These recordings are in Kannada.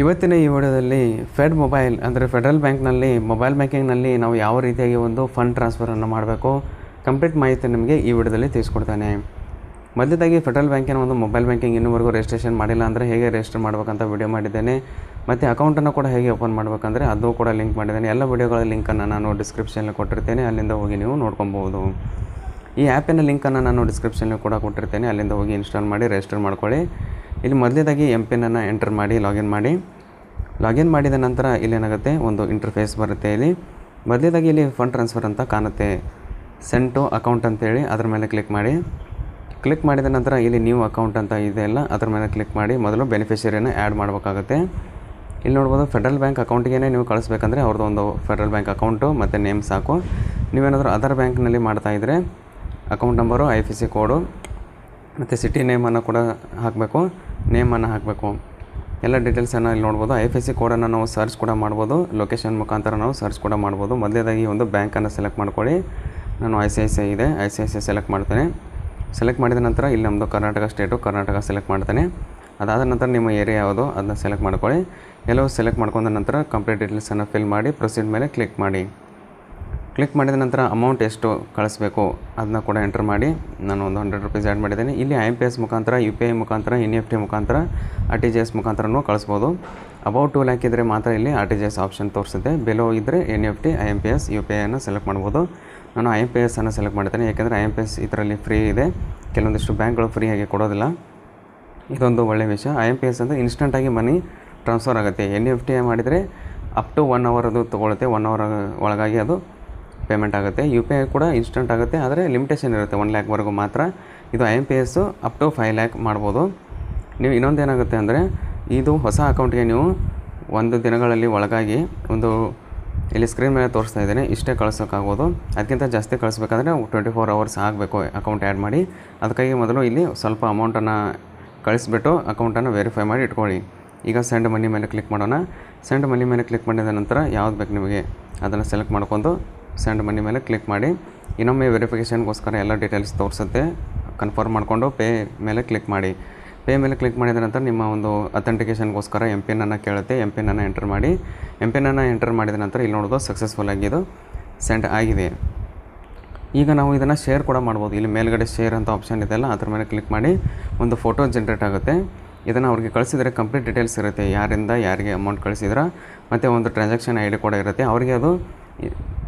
ಇವತ್ತಿನ ಈ ವಿಡಿಯೋದಲ್ಲಿ ಫೆಡ್ ಮೊಬೈಲ್ ಅಂದರೆ ಫೆಡರಲ್ ಬ್ಯಾಂಕ್ನಲ್ಲಿ ಮೊಬೈಲ್ ಬ್ಯಾಂಕಿಂಗ್ನಲ್ಲಿ ನಾವು ಯಾವ ರೀತಿಯಾಗಿ ಒಂದು ಫಂಡ್ ಟ್ರಾನ್ಸ್ಫರನ್ನು ಮಾಡಬೇಕು? ಕಂಪ್ಲೀಟ್ ಮಾಹಿತಿ ನಿಮಗೆ ಈ ವಿಡಿಯೋದಲ್ಲಿ ತಿಳಿಸ್ಕೊಡ್ತಾನೆ. ಮೊದಲದಾಗಿ ಫೆಡರಲ್ ಬ್ಯಾಂಕಿನ ಒಂದು ಮೊಬೈಲ್ ಬ್ಯಾಂಕಿಂಗ್ ಇನ್ನೂವರೆಗೂ ರಿಜಿಸ್ಟ್ರೇಷನ್ ಮಾಡಿಲ್ಲ ಅಂದರೆ ಹೇಗೆ ರಿಜಿಸ್ಟರ್ ಮಾಡಬೇಕಂತ ವಿಡಿಯೋ ಮಾಡಿದ್ದೇನೆ. ಮತ್ತು ಅಕೌಂಟನ್ನು ಕೂಡ ಹೇಗೆ ಓಪನ್ ಮಾಡಬೇಕಂದ್ರೆ ಅದು ಕೂಡ ಲಿಂಕ್ ಮಾಡಿದ್ದೇನೆ. ಎಲ್ಲ ವಿಡಿಯೋಗಳ ಲಿಂಕನ್ನು ನಾನು ಡಿಸ್ಕ್ರಿಪ್ಷನಲ್ಲಿ ಕೊಟ್ಟಿರ್ತೇನೆ, ಅಲ್ಲಿಂದ ಹೋಗಿ ನೀವು ನೋಡ್ಕೊಬೋದು ಈ ಆ್ಯಪಿನ ಲಿಂಕನ್ನು ನಾನು ಡಿಸ್ಕ್ರಿಪ್ಷನಲ್ಲಿ ಕೂಡ ಕೊಟ್ಟಿರ್ತೇನೆ, ಅಲ್ಲಿಂದ ಹೋಗಿ ಇನ್ಸ್ಟಾಲ್ ಮಾಡಿ ರಿಜಿಸ್ಟರ್ ಮಾಡ್ಕೊಳ್ಳಿ. ಇಲ್ಲಿ ಮೊದಲೇದಾಗಿ ಎಂ ಪಿನ್ನನ್ನು ಎಂಟರ್ ಮಾಡಿ, ಲಾಗಿನ್ ಮಾಡಿ. ಲಾಗಿನ್ ಮಾಡಿದ ನಂತರ ಇಲ್ಲೇನಾಗುತ್ತೆ? ಒಂದು ಇಂಟರ್ಫೇಸ್ ಬರುತ್ತೆ ಇಲ್ಲಿ. ಮೊದಲೇದಾಗಿ ಇಲ್ಲಿ ಫಂಡ್ ಟ್ರಾನ್ಸ್ಫರ್ ಅಂತ ಕಾಣುತ್ತೆ. ಸೆಂಡ್ ಟು ಅಕೌಂಟ್ ಅಂತೇಳಿ ಅದ್ರ ಮೇಲೆ ಕ್ಲಿಕ್ ಮಾಡಿ. ಕ್ಲಿಕ್ ಮಾಡಿದ ನಂತರ ಇಲ್ಲಿ ನ್ಯೂ ಅಕೌಂಟ್ ಅಂತ ಇದೆಯಲ್ಲ ಅದ್ರ ಮೇಲೆ ಕ್ಲಿಕ್ ಮಾಡಿ. ಮೊದಲು ಬೆನಿಫಿಷರಿಯನ್ನು ಆ್ಯಡ್ ಮಾಡಬೇಕಾಗುತ್ತೆ. ಇಲ್ಲಿ ನೋಡ್ಬೋದು ಫೆಡ್ರಲ್ ಬ್ಯಾಂಕ್ ಅಕೌಂಟಿಗೆ ನೀವು ಕಳಿಸ್ಬೇಕಂದ್ರೆ ಅವ್ರದ್ದು ಒಂದು ಫೆಡ್ರಲ್ ಬ್ಯಾಂಕ್ ಅಕೌಂಟು ಮತ್ತು ನೇಮ್ ಸಾಕು. ನೀವೇನಾದರೂ ಅದರ್ ಬ್ಯಾಂಕ್ನಲ್ಲಿ ಮಾಡ್ತಾಯಿದ್ರೆ account number I F C code ಮತ್ತು ಸಿಟಿ ನೇಮನ್ನು ಕೂಡ ಹಾಕಬೇಕು ನೇಮನ್ನು ಹಾಕಬೇಕು. ಎಲ್ಲ ಡೀಟೇಲ್ಸನ್ನು ಇಲ್ಲಿ ನೋಡ್ಬೋದು. ಐ ಎಫ್ ಎಸ್ ಸಿ ಕೋಡನ್ನು ನಾವು ಸರ್ಚ್ ಕೂಡ ಮಾಡ್ಬೋದು. ಲೊಕೇಶನ್ ಮುಖಾಂತರ ನಾವು ಸರ್ಚ್ ಕೂಡ ಮಾಡ್ಬೋದು. ಮೊದಲೇದಾಗಿ ಒಂದು ಬ್ಯಾಂಕನ್ನು ಸೆಲೆಕ್ಟ್ ಮಾಡ್ಕೊಳ್ಳಿ. ನಾನು I C I C I ಇದೆ. I C I C I select ಮಾಡ್ತೇನೆ. ಸೆಲೆಕ್ಟ್ ಮಾಡಿದ ನಂತರ ಇಲ್ಲಿ ನಮ್ಮದು ಕರ್ನಾಟಕ ಸ್ಟೇಟು ಕರ್ನಾಟಕ ಸೆಲೆಕ್ಟ್ ಮಾಡ್ತೇನೆ. ಅದಾದ ನಂತರ ನಿಮ್ಮ ಏರಿಯಾ ಯಾವುದು, ಅದನ್ನ ಸೆಲೆಕ್ಟ್ ಮಾಡ್ಕೊಳ್ಳಿ. ಎಲ್ಲವೂ ಸೆಲೆಕ್ಟ್ ಮಾಡ್ಕೊಂಡ ನಂತರ ಕಂಪ್ಲೀಟ್ ಡೀಟೇಲ್ಸನ್ನು ಫಿಲ್ ಮಾಡಿ ಪ್ರೊಸೀಡ್ ಮೇಲೆ ಕ್ಲಿಕ್ ಮಾಡಿ. ಕ್ಲಿಕ್ ಮಾಡಿದ ನಂತರ ಅಮೌಂಟ್ ಎಷ್ಟು ಕಳಿಸ್ಬೇಕು ಅದನ್ನ ಕೂಡ ಎಂಟರ್ ಮಾಡಿ ನಾನು ಒಂದು ಹಂಡ್ರೆಡ್ ರುಪೀಸ್ ಆ್ಯಡ್ ಮಾಡಿದ್ದೇನೆ. ಇಲ್ಲಿ ಐ ಎಂ ಪಿ ಎಸ್ ಮುಖಾಂತರ ಯು ಪಿ ಐ ಮುಖಾಂತರ ಎನ್ ಇ ಎಫ್ ಟಿ ಮುಖಾಂತರ ಆರ್ ಟಿ ಜಿ ಎಸ್ ಮುಖಾಂತರನೂ ಕಳಿಸ್ಬೋದು. ಅಬೌಟ್ ಟು ಲ್ಯಾಕ್ ಇದ್ದರೆ ಮಾತ್ರ ಇಲ್ಲಿ R T G S option ತೋರಿಸುತ್ತೆ. ಬೆಲೋ ಇದ್ದರೆ N E F T I M P S U P ಐನ ಸೆಲೆಕ್ಟ್ ಮಾಡ್ಬೋದು. ನಾನು ಐ ಎಂ ಪಿ ಎಸ್ ಅನ್ನು ಸೆಲೆಕ್ಟ್ ಮಾಡ್ತೇನೆ ಯಾಕೆಂದರೆ ಐ ಎಂ ಪಿ ಎಸ್ ಇದರಲ್ಲಿ ಫ್ರೀ ಇದೆ. ಕೆಲವೊಂದಿಷ್ಟು ಬ್ಯಾಂಕ್ಗಳು ಫ್ರೀಯಾಗಿ ಕೊಡೋದಿಲ್ಲ. ಇದೊಂದು ಒಳ್ಳೆಯ ವಿಷಯ. ಐ ಎಂ ಪಿ ಎಸ್ ಅಂದರೆ ಇನ್ಸ್ಟೆಂಟಾಗಿ ಮನಿ ಟ್ರಾನ್ಸ್ಫರ್ ಆಗುತ್ತೆ. ಎನ್ ಇ ಎಫ್ ಟಿ ಮಾಡಿದರೆ ಅಪ್ ಟು ಒನ್ ಅವರ್ ಅದು ತೊಗೊಳುತ್ತೆ. ಒನ್ ಅವರ್ ಒಳಗಾಗಿ ಅದು ಪೇಮೆಂಟ್ ಆಗುತ್ತೆ. ಯು ಪಿ ಐ ಕೂಡ ಇನ್ಸ್ಟೆಂಟ್ ಆಗುತ್ತೆ. ಆದರೆ ಲಿಮಿಟೇಷನ್ ಇರುತ್ತೆ. ಒನ್ ಲ್ಯಾಕ್ವರೆಗೂ ಮಾತ್ರ. ಇದು I M P S up to five lakh ಮಾಡ್ಬೋದು. ನೀವು ಇನ್ನೊಂದು ಏನಾಗುತ್ತೆ ಅಂದರೆ, ಇದು ಹೊಸ ಅಕೌಂಟ್ಗೆ ನೀವು ಒಂದು ದಿನಗಳಲ್ಲಿ ಒಳಗಾಗಿ ಒಂದು ಇಲ್ಲಿ ಸ್ಕ್ರೀನ್ ಮೇಲೆ ತೋರಿಸ್ತಾ ಇದ್ದೀನಿ. ಇಷ್ಟೇ ಕಳ್ಸೋಕ್ಕಾಗ್ಬೋದು. ಅದಕ್ಕಿಂತ ಜಾಸ್ತಿ ಕಳಿಸ್ಬೇಕಂದ್ರೆ ಟ್ವೆಂಟಿ ಫೋರ್ ಅವರ್ಸ್ ಆಗಬೇಕು ಅಕೌಂಟ್ ಆ್ಯಡ್ ಮಾಡಿ. ಅದಕ್ಕಾಗಿ ಮೊದಲು ಇಲ್ಲಿ ಸ್ವಲ್ಪ ಅಮೌಂಟನ್ನು ಕಳಿಸ್ಬಿಟ್ಟು ಅಕೌಂಟನ್ನು ವೆರಿಫೈ ಮಾಡಿ ಇಟ್ಕೊಳ್ಳಿ. ಈಗ ಸೆಂಡ್ ಮನಿ ಮೇಲೆ ಕ್ಲಿಕ್ ಮಾಡೋಣ. ಸೆಂಡ್ ಮನಿ ಮೇಲೆ ಕ್ಲಿಕ್ ಮಾಡಿದ ನಂತರ ಯಾವ್ದು ಬೇಕು ನಿಮಗೆ? ಅದನ್ನು ಸೆಲೆಕ್ಟ್ ಮಾಡ್ಕೊಂಡು ಸೆಂಡ್ ಮನಿ ಮೇಲೆ ಕ್ಲಿಕ್ ಮಾಡಿ. ಇನ್ನೊಮ್ಮೆ ವೆರಿಫಿಕೇಷನ್ಗೋಸ್ಕರ ಎಲ್ಲ ಡೀಟೇಲ್ಸ್ ತೋರಿಸುತ್ತೆ. ಕನ್ಫರ್ಮ್ ಮಾಡಿಕೊಂಡು ಪೇ ಮೇಲೆ ಕ್ಲಿಕ್ ಮಾಡಿ. ಪೇ ಮೇಲೆ ಕ್ಲಿಕ್ ಮಾಡಿದ ನಂತರ ನಿಮ್ಮ ಒಂದು ಅಥೆಂಟಿಕೇಷನ್ಗೋಸ್ಕರ ಎಂ ಪಿನ್ನನ್ನು ಕೇಳುತ್ತೆ. ಎಂ ಪಿನ್ನನ್ನು ಎಂಟರ್ ಮಾಡಿ. ಎಂ ಪಿನ್ನನ್ನು ಎಂಟರ್ ಮಾಡಿದ ನಂತರ ಇಲ್ಲಿ ನೋಡೋದು ಸಕ್ಸಸ್ಫುಲ್ ಆಗಿದ್ದು ಸೆಂಡ್ ಆಗಿದೆ. ಈಗ ನಾವು ಇದನ್ನು ಶೇರ್ ಕೂಡ ಮಾಡ್ಬೋದು. ಇಲ್ಲಿ ಮೇಲ್ಗಡೆ ಶೇರ್ ಅಂತ ಆಪ್ಷನ್ ಇದೆಯಲ್ಲ ಅದ್ರ ಮೇಲೆ ಕ್ಲಿಕ್ ಮಾಡಿ. ಒಂದು ಫೋಟೋ ಜನ್ರೇಟ್ ಆಗುತ್ತೆ. ಇದನ್ನು ಅವ್ರಿಗೆ ಕಳಿಸಿದರೆ ಕಂಪ್ಲೀಟ್ ಡೀಟೇಲ್ಸ್ ಇರುತ್ತೆ. ಯಾರಿಂದ, ಯಾರಿಗೆ ಅಮೌಂಟ್ ಕಳಿಸಿದ್ರೆ, ಮತ್ತು ಒಂದು ಟ್ರಾನ್ಸಾಕ್ಷನ್ ಐ ಕೂಡ ಇರುತ್ತೆ. ಅವರಿಗೆ ಅದು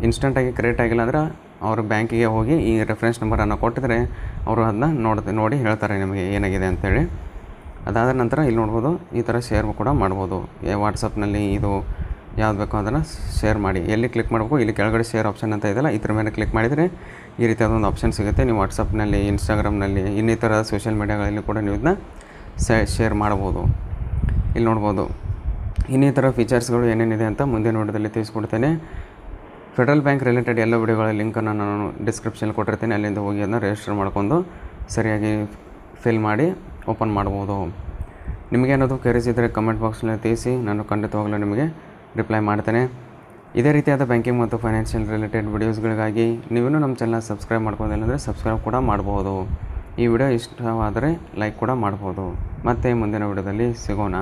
ಇನ್ಸ್ಟಂಟಾಗಿ ಕ್ರಿಯೇಟ್ ಆಗಿಲ್ಲ ಅಂದ್ರೆ ಅವರು ಬ್ಯಾಂಕಿಗೆ ಹೋಗಿ ಈ ರೆಫರೆನ್ಸ್ ನಂಬರನ್ನು ಕೊಟ್ಟಿದ್ರೆ ಅವರು ಅದನ್ನ ನೋಡ್ದೆ ನೋಡಿ ಹೇಳ್ತಾರೆ ನಿಮಗೆ ಏನಾಗಿದೆ ಅಂತೇಳಿ. ಅದಾದ ನಂತರ ಇಲ್ಲಿ ನೋಡ್ಬೋದು ಈ ಥರ ಶೇರ್ ಕೂಡ ಮಾಡ್ಬೋದು. ಏ ವಾಟ್ಸಪ್ನಲ್ಲಿ ಇದು ಯಾವ್ದು ಬೇಕೋ ಅದನ್ನು ಶೇರ್ ಮಾಡಿ. ಎಲ್ಲಿ ಕ್ಲಿಕ್ ಮಾಡಬೇಕು? ಇಲ್ಲಿ ಕೆಳಗಡೆ ಶೇರ್ ಆಪ್ಷನ್ ಅಂತ ಇದೆಯಲ್ಲ, ಇದ್ರ ಮೇಲೆ ಕ್ಲಿಕ್ ಮಾಡಿದರೆ ಈ ರೀತಿಯಾದ ಒಂದು ಆಪ್ಷನ್ ಸಿಗುತ್ತೆ. ನೀವು ವಾಟ್ಸಪ್ನಲ್ಲಿ ಇನ್ಸ್ಟಾಗ್ರಾಮ್ನಲ್ಲಿ ಇನ್ನಿತರ ಸೋಷಿಯಲ್ ಮೀಡಿಯಾಗಳಲ್ಲಿ ಕೂಡ ನೀವು ಇದನ್ನ ಶೇರ್ ಮಾಡ್ಬೋದು. ಇಲ್ಲಿ ನೋಡ್ಬೋದು. ಇನ್ನಿತರ ಫೀಚರ್ಸ್ಗಳು ಏನೇನಿದೆ ಅಂತ ಮುಂದಿನ ನೋಡೋದಲ್ಲಿ ತಿಳಿಸ್ಕೊಡ್ತೇನೆ. ಫೆಡ್ರಲ್ ಬ್ಯಾಂಕ್ ರಿಲೇಟೆಡ್ ಎಲ್ಲ ವಿಡಿಯೋಗಳ ಲಿಂಕನ್ನು ನಾನು ಡಿಸ್ಕ್ರಿಪ್ಷನ್ ಕೊಟ್ಟಿರ್ತೀನಿ. ಅಲ್ಲಿಂದ ಹೋಗಿ ಅದನ್ನು ರಿಜಿಸ್ಟರ್ ಮಾಡ್ಕೊಂಡು ಸರಿಯಾಗಿ ಫಿಲ್ ಮಾಡಿ ಓಪನ್ ಮಾಡ್ಬೋದು. ನಿಮಗೇನಾದರೂ ಕೆರೆಸ್ ಇದ್ದರೆ ಕಮೆಂಟ್ ಬಾಕ್ಸ್ನಲ್ಲಿ ತಿಳಿಸಿ, ನಾನು ಖಂಡಿತವಾಗಲೂ ನಿಮಗೆ ರಿಪ್ಲೈ ಮಾಡ್ತೇನೆ. ಇದೇ ರೀತಿಯಾದ ಬ್ಯಾಂಕಿಂಗ್ ಮತ್ತು ಫೈನಾನ್ಷಿಯಲ್ ರಿಲೇಟೆಡ್ ವಿಡಿಯೋಸ್ಗಳಿಗಾಗಿ ನೀವೂ ನಮ್ಮ ಚಾನಲ್ ಸಬ್ಸ್ಕ್ರೈಬ್ ಮಾಡ್ಕೋದಿಲ್ಲ ಅಂದರೆ ಸಬ್ಸ್ಕ್ರೈಬ್ ಕೂಡ ಮಾಡ್ಬೋದು. ಈ ವಿಡಿಯೋ ಇಷ್ಟವಾದರೆ ಲೈಕ್ ಕೂಡ ಮಾಡ್ಬೋದು. ಮತ್ತೆ ಮುಂದಿನ ವಿಡಿಯೋದಲ್ಲಿ ಸಿಗೋಣ.